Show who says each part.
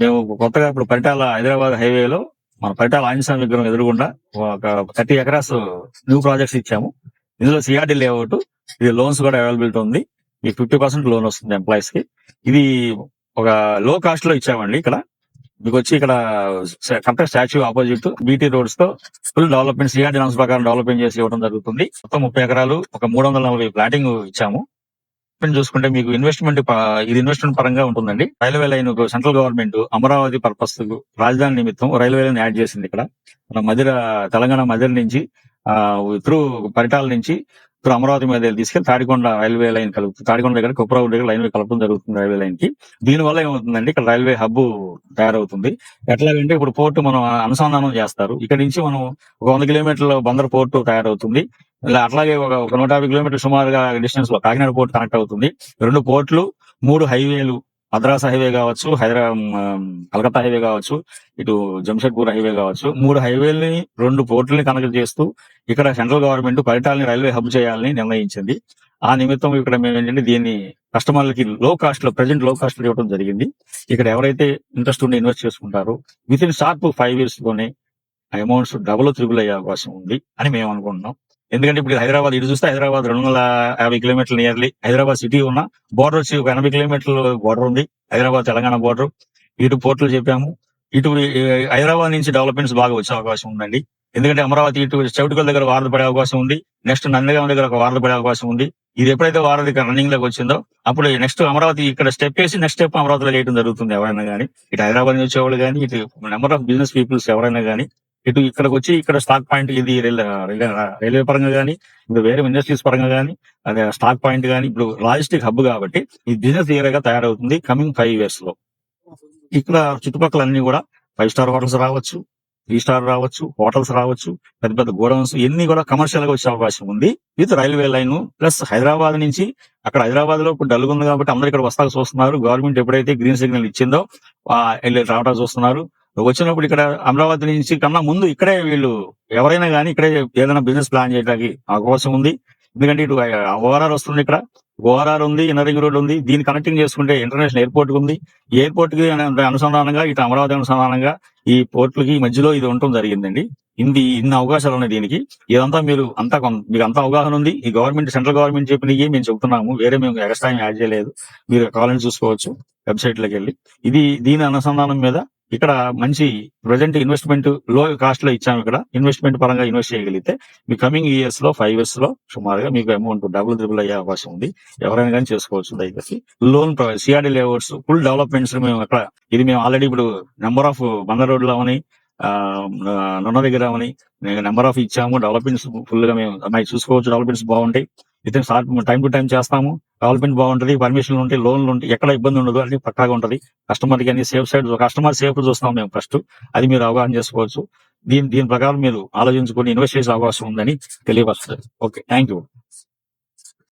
Speaker 1: మేము కొత్తగా ఇప్పుడు పరిటాల హైదరాబాద్ హైవేలో మన పరిటాల ఆంజస్వామి విగ్రహం ఎదురుగుండా ఒక థర్టీ ఎకరాస్ న్యూ ప్రాజెక్ట్స్ ఇచ్చాము. ఇందులో సిఆర్డి లేఅవుట్ ఇది లోన్స్ కూడా అవైలబిలిటీ ఉంది. ఈ ఫిఫ్టీ పర్సెంట్ లోన్ వస్తుంది ఎంప్లాయీస్కి. ఇది ఒక లో కాస్ట్లో ఇచ్చామండి ఇక్కడ. మీకు వచ్చి ఇక్కడ కరెక్ట్ స్టాచ్యూ ఆపోజిట్ బీటీ రోడ్స్తో ఫుల్ డెవలప్మెంట్ సిఆర్డి నామ్స్ ప్రకారం డెవలప్మెంట్ చేసి ఇవ్వడం జరుగుతుంది. మొత్తం ముప్పై ఎకరాలు ఒక మూడు వందల నలభై ప్లాటింగ్ ఇచ్చాము. చూసుకుంటే మీకు ఇన్వెస్ట్మెంట్ ఇది ఇన్వెస్ట్మెంట్ పరంగా ఉంటుందండి. Railway line central government Amaravati purpose రాజధాని నిమిత్తం రైల్వే లైన్ యాడ్ చేసింది ఇక్కడ. మన మధిర తెలంగాణ మధుర నుంచి త్రూ పరిటాల నుంచి త్రూ అమరావతి మీద తీసుకెళ్ళి తాడికొండ రైల్వే లైన్ కలుపుతుంది తాడికొండ దగ్గర కుప్రావు దగ్గర లైన్ కలపడం జరుగుతుంది రైల్వే లైన్కి. దీని వల్ల ఏమవుతుందండి ఇక్కడ రైల్వే హబ్ తయారవుతుంది. ఎట్లాగంటే ఇప్పుడు పోర్టు మనం అనుసంధానం చేస్తారు. ఇక్కడ నుంచి మనం ఒక వంద కిలోమీటర్ల బందర్ పోర్టు తయారవుతుంది. ఇలా అట్లాగే ఒక ఒక నూట యాభై కిలోమీటర్ సుమారుగా డిస్టెన్స్లో కాకినాడ పోర్ట్ కనెక్ట్ అవుతుంది. రెండు పోర్ట్లు మూడు హైవేలు మద్రాస్ హైవే కావచ్చు హైదరాబాద్ కలకత్తా హైవే కావచ్చు ఇటు జంషెడ్పూర్ హైవే కావచ్చు మూడు హైవేల్ని రెండు పోర్టుల్ని కనెక్ట్ చేస్తూ ఇక్కడ సెంట్రల్ గవర్నమెంట్ పరిటాలని రైల్వే హబ్ చేయాలని నిర్ణయించింది. ఆ నిమిత్తం ఇక్కడ మేము ఏంటంటే దీన్ని కస్టమర్లకి లో కాస్ట్లో ప్రజెంట్లో కాస్ట్లో ఇవ్వడం జరిగింది. ఇక్కడ ఎవరైతే ఇంట్రెస్ట్ ఉండి ఇన్వెస్ట్ చేసుకుంటారో విత్ ఇన్ షార్ప్ ఫైవ్ ఇయర్స్లోనే అమౌంట్స్ డబుల్ త్రిబుల్ అయ్యే అవకాశం ఉంది అని మేము అనుకుంటున్నాం. ఎందుకంటే ఇప్పుడు హైదరాబాద్ ఇటు చూస్తే హైదరాబాద్ రెండు వందల యాభై కిలోమీటర్లు నియర్లీ హైదరాబాద్ సిటీ ఉన్న బోర్డర్ వచ్చి ఒక ఎనభై కిలోమీటర్ల బోర్డర్ ఉంది. హైదరాబాద్ తెలంగాణ బోర్డర్ ఇటు పోర్టులు చెప్పాము. ఇటు హైదరాబాద్ నుంచి డెవలప్మెంట్స్ బాగా వచ్చే అవకాశం ఉందండి. ఎందుకంటే అమరావతి ఇటు చౌటుకల్ దగ్గర వారధి పడే అవకాశం ఉంది. నెక్స్ట్ నందిగాం దగ్గర ఒక వారధి పడే అవకాశం ఉంది. ఇది ఎప్పుడైతే వారధి రన్నింగ్లోకి వచ్చిందో అప్పుడు నెక్స్ట్ అమరావతి ఇక్కడ స్టెప్ వేసి నెక్స్ట్ స్టెప్ అమరావతిలో చేయడం జరుగుతుంది ఎవరైనా కానీ ఇటు హైదరాబాద్ నుంచి వచ్చేవాళ్ళు కానీ ఇటు నెంబర్ ఆఫ్ బిజినెస్ పీపుల్స్ ఎవరైనా కానీ ఇటు ఇక్కడికి వచ్చి ఇక్కడ స్టాక్ పాయింట్ ఇది రైల్వే పరంగా కానీ ఇప్పుడు వేరే ఇండస్ట్రీస్ పరంగా కానీ అదే స్టాక్ పాయింట్ కానీ ఇప్పుడు లాజిస్టిక్ హబ్ కాబట్టి ఈ బిజినెస్ ఏరియాగా తయారవుతుంది కమింగ్ ఫైవ్ ఇయర్స్లో. ఇక్కడ చుట్టుపక్కల అన్ని కూడా ఫైవ్ స్టార్ హోటల్స్ రావచ్చు త్రీ స్టార్ రావచ్చు హోటల్స్ రావచ్చు పెద్ద పెద్ద గోడౌన్స్ ఎన్ని కూడా కమర్షియల్గా వచ్చే అవకాశం ఉంది. With railway line plus Hyderabad నుంచి అక్కడ హైదరాబాద్లో ఇప్పుడు డల్గా ఉంది కాబట్టి అందరూ ఇక్కడ వస్తాకు చూస్తున్నారు. గవర్నమెంట్ ఎప్పుడైతే గ్రీన్ సిగ్నల్ ఇచ్చిందో ఆ, వెళ్ళి రావడానికి చూస్తున్నారు. వచ్చినప్పుడు ఇక్కడ అమరావతి నుంచి కన్నా ముందు ఇక్కడే వీళ్ళు ఎవరైనా కానీ ఇక్కడే ఏదైనా బిజినెస్ ప్లాన్ చేయడానికి అవకాశం ఉంది. ఎందుకంటే ఇటు ఓఆర్ఆర్ వస్తుంది ఇక్కడ. ఓఆర్ఆర్ ఉంది ఇన్నరింగ్ రోడ్ ఉంది. దీన్ని కనెక్టింగ్ చేసుకుంటే ఇంటర్నేషనల్ ఎయిర్పోర్ట్ ఉంది. ఎయిర్పోర్ట్కి అనుసంధానంగా ఇటు అమరావతి అనుసంధానంగా ఈ పోర్టులకి మధ్యలో ఇది ఉండటం జరిగిందండి. ఇన్ని ఇన్ని అవకాశాలు ఉన్నాయి దీనికి. ఇదంతా మీరు అంతా మీకు అంతా అవగాహన ఉంది. ఈ గవర్నమెంట్ సెంట్రల్ గవర్నమెంట్ చెప్పినవి మేము చెప్తున్నాము వేరే మేము ఎక్స్ట్రా యాడ్ చేయలేదు. మీరు కావాలని చూసుకోవచ్చు. వెబ్సైట్లోకి వెళ్ళి. ఇది దీని అనుసంధానం మీద ఇక్కడ మంచి ప్రజెంట్ ఇన్వెస్ట్మెంట్లో కాస్ట్లో ఇచ్చాము ఇక్కడ. ఇన్వెస్ట్మెంట్ పరంగా ఇన్వెస్ట్ చేయగలిగితే మీ కమింగ్ ఇయర్స్లో ఫైవ్ ఇయర్స్లో సుమారుగా మీకు అమౌంట్ డబుల్ త్రిబుల్ అయ్యే అవకాశం ఉంది. ఎవరైనా కానీ చేసుకోవచ్చు దయచేసి. Loan CRD layouts full developments మేము అక్కడ ఇది మేము ఆల్రెడీ ఇప్పుడు నెంబర్ ఆఫ్ బందర్ రోడ్లు అవని నొన్న దగ్గర అవని నెంబర్ ఆఫ్ ఇచ్చాము డెవలప్మెంట్స్ ఫుల్గా మేము చూసుకోవచ్చు డెవలప్మెంట్స్ బాగుంటాయి. ఇతను టైం టు టైం చేస్తాము. డెవలప్మెంట్ బాగుంటుంది పర్మిషన్లు ఉంటాయి లోన్లు ఉంటాయి ఎక్కడ ఇబ్బంది ఉండదు అన్ని పక్కాగా ఉంటది. కస్టమర్కి అన్ని సేఫ్ సైడ్ కస్టమర్ సేఫ్ చూస్తాం మేము ఫస్ట్ అది మీరు అవగాహన చేసుకోవచ్చు. దీని దీని ప్రకారం మీరు ఆలోచించుకొని ఇన్వెస్ట్ చేసే అవకాశం ఉందని తెలియపరుస్తుంది. Okay thank you